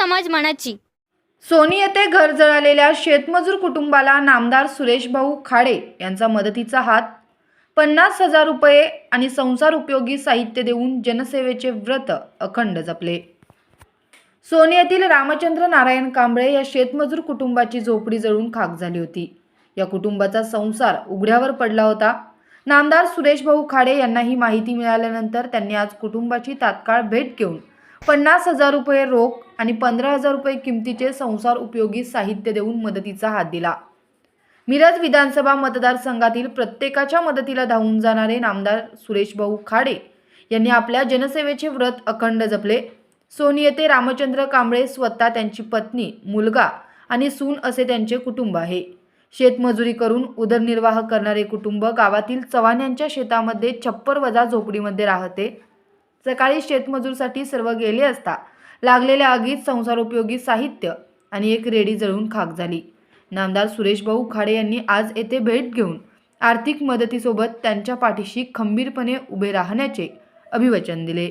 मनाची. सोनी येथे घर जळालेल्या शेतमजूर कुटुंबाला नामदार सुरेश भाऊ खाडे यांचा मदतीचा हात. पन्नास हजार रुपये आणि संसार उपयोगी साहित्य देऊन जनसेवेचे व्रत अखंड जपले. सोनी येथील रामचंद्र नारायण कांबळे या शेतमजूर कुटुंबाची झोपडी जळून खाक झाली होती. या कुटुंबाचा संसार उघड्यावर पडला होता. नामदार सुरेश भाऊ खाडे यांना ही माहिती मिळाल्यानंतर त्यांनी आज कुटुंबाची तात्काळ भेट घेऊन पन्नास हजार रुपये रोख आणि पंधरा हजार रुपये किमतीचे संसार उपयोगी साहित्य देऊन मदतीचा हात दिला. मिरज विधानसभा मतदारसंघातील प्रत्येकाच्या मदतीला धावून जाणारे नामदार सुरेश भाऊ खाडे यांनी आपल्या जनसेवेचे व्रत अखंड जपले. सोनी येथे रामचंद्र कांबळे स्वतः त्यांची पत्नी मुलगा आणि सून असे त्यांचे कुटुंब आहे. शेतमजुरी करून उदरनिर्वाह करणारे कुटुंब गावातील चव्हाण यांच्या शेतामध्ये छप्पर वजा झोपडीमध्ये राहते. सकाळी शेतमजूरसाठी सर्व गेले असता लागलेल्या आगीत संसारोपयोगी साहित्य आणि एक रेडी जळून खाक झाली. नामदार सुरेश भाऊ खाडे यांनी आज येथे भेट घेऊन आर्थिक मदतीसोबत त्यांच्या पाठीशी खंबीरपणे उभे राहण्याचे अभिवचन दिले.